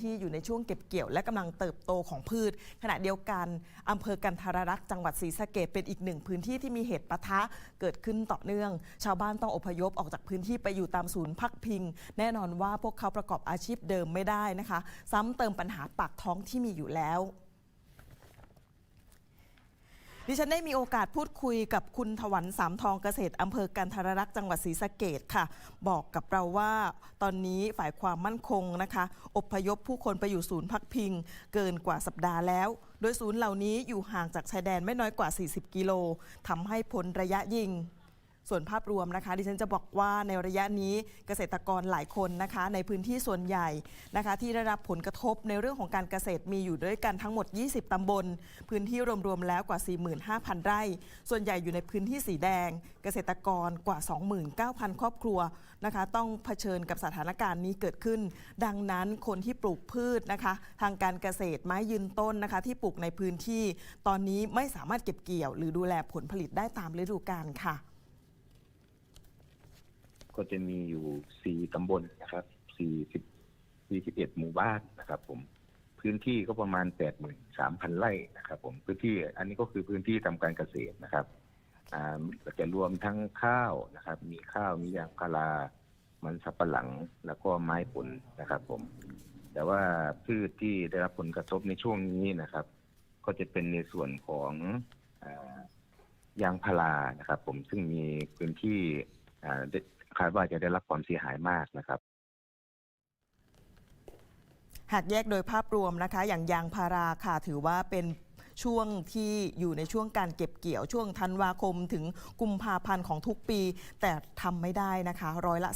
ที่อยู่ในช่วงเก็บเกี่ยว และกำลังเติบโตของพืช ขณะเดียวกันอำเภอกันทรรักษ์จังหวัดศรีสะเกดเป็นอีกหนึ่งพื้นที่ที่มีเหตุปะทะเกิดขึ้นต่อเนื่อง ชาวบ้านต้องอพยพออกจากพื้นที่ไปอยู่ตามศูนย์พักพิง แน่นอนว่าพวกเขาประกอบอาชีพเดิมไม่ได้นะคะ ซ้ำเติมปัญหาปากท้องที่มีอยู่แล้ว ดิฉันได้มีโอกาสพูดคุยกับคุณถวันสามทองเกษตรอำเภอกันทรรักษ์จังหวัดศรีสะเกดค่ะ บอกกับเราว่าตอนนี้ฝ่ายความมั่นคงนะคะอพยพผู้คนไปอยู่ศูนย์พักพิง เกินกว่าสัปดาห์แล้ว โดยศูนย์เหล่านี้อยู่ห่างจากชายแดนไม่น้อยกว่า 40 กิโลทำให้พ้นระยะยิง ส่วนภาพรวมนะคะ ดิฉันจะบอกว่าในระยะนี้เกษตรกรหลายคนนะคะ ในพื้นที่ส่วนใหญ่นะคะ ที่ได้รับผลกระทบในเรื่องของการเกษตรมีอยู่ด้วยกันทั้งหมด 20 ตำบล พื้นที่รวมๆแล้วกว่า 45,000 ไร่ ส่วนใหญ่อยู่ในพื้นที่สีแดง เกษตรกรกว่า 29,000 ครอบครัวนะคะ ต้องเผชิญกับสถานการณ์นี้เกิดขึ้น ดังนั้นคนที่ปลูกพืชนะคะ ทางการเกษตรไม้ยืนต้นนะคะ ที่ปลูกในพื้นที่ ตอนนี้ไม่สามารถเก็บเกี่ยว หรือดูแลผลผลิตได้ตามฤดูกาลค่ะ ก็จะมีอยู่สี่ตำบลนะครับสี่สิบสี่สิบเอ็ดหมู่บ้านนะครับ ผม พื้นที่ก็ประมาณแปดหมื่นสามพันไร่นะครับ ผมพื้นที่อันนี้ก็คือพื้นที่ทำการเกษตรนะครับอ่าจะรวมทั้งข้าวนะครับ มีข้าวมียางพารามันสับปะหลังแล้วก็ไม้ผลนะครับ ผม แต่ว่าพืชที่ได้รับผลกระทบในช่วงนี้นะครับ ก็จะเป็นในส่วนของอยางพารานะครับ ผมซึ่งมีพื้นที่ คาดว่าจะได้รับความเสียหายมากนะครับ หากแยกโดยภาพรวมนะคะ อย่างยางพาราค่ะถือว่าเป็น ช่วงที่อยู่ในช่วงการเก็บเกี่ยวช่วงธันวาคมถึงกุมภาพันธ์ของทุกปี แต่ทำไม่ได้นะคะร้อยละ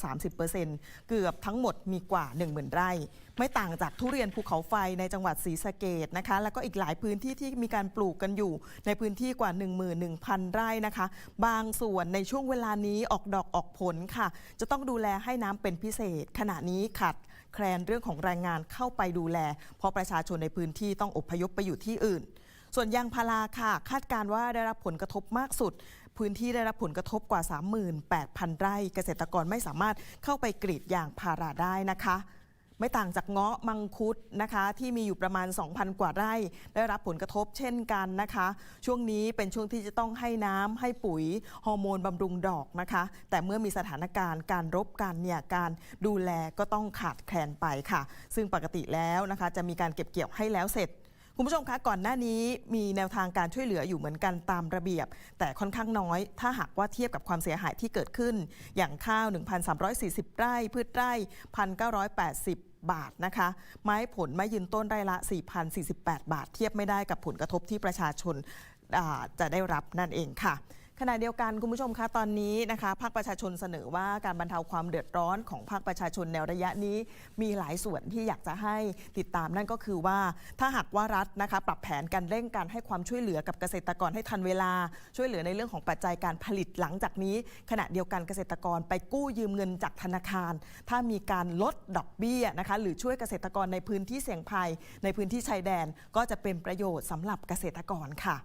30%เกือบทั้งหมดมีกว่า 10,000 ไร่ ไม่ต่างจากทุเรียนภูเขาไฟในจังหวัดศรีสะเกดนะคะ แล้วก็อีกหลายพื้นที่ที่มีการปลูกกันอยู่ ในพื้นที่กว่า 11,000 ไร่นะคะ บางส่วนในช่วงเวลานี้ออกดอกออกผลค่ะ จะต้องดูแลให้น้ำเป็นพิเศษ ขณะนี้ขาดแคลนเรื่องของแรงงานเข้าไปดูแล เพราะประชาชนในพื้นที่ต้องอพยพไปอยู่ที่อื่น ส่วนยางพาราค่ะ คาดการว่าได้รับผลกระทบมากสุด พื้นที่ได้รับผลกระทบกว่า 38,000 ไร่เกษตรกรไม่สามารถเข้าไปกรีดยางพาราได้นะคะไม่ต่างจากเงาะมังคุดนะคะ ที่มีอยู่ประมาณ 2,000 กว่าไร่ ได้รับผลกระทบเช่นกันนะคะ ช่วงนี้เป็นช่วงที่จะต้องให้น้ำให้ปุ๋ยฮอร์โมนบำรุงดอกนะคะ แต่เมื่อมีสถานการณ์การรบกันเนี่ยการดูแลก็ต้องขาดแคลนไปค่ะ ซึ่งปกติแล้วนะคะ จะมีการเก็บเกี่ยวให้แล้วเสร็จ คุณผู้ชมคะก่อนหน้านี้มีแนวทางการช่วยเหลืออยู่เหมือนกันตามระเบียบ แต่ค่อนข้างน้อย ถ้าหากว่าเทียบกับความเสียหายที่เกิดขึ้น อย่างข้าว 1,340 ไร่ พืชไร่ 1,980บาทนะคะ ไม้ผลไม้ยืนต้นไร่ละ 4,048 บาท เทียบไม่ได้กับผลกระทบที่ประชาชนาจะได้รับนั่นเองค่ะ ขณะเดียวกันคุณผู้ชมคะตอนนี้นะคะภาคประชาชนเสนอว่าการบรรเทาความเดือดร้อนของภาคประชาชนในระยะนี้ มีหลายส่วนที่อยากจะให้ติดตามนั่นก็คือว่าถ้าหากว่ารัฐนะคะปรับแผนการเร่งการให้ความช่วยเหลือกับเกษตรกรให้ทันเวลา ช่วยเหลือในเรื่องของปัจจัยการผลิตหลังจากนี้ ขณะเดียวกันเกษตรกรไปกู้ยืมเงินจากธนาคาร ถ้ามีการลดดอกเบี้ยนะคะหรือช่วยเกษตรกรในพื้นที่เสี่ยงภัย ในพื้นที่ชายแดนก็จะเป็นประโยชน์สำหรับเกษตรกรค่ะ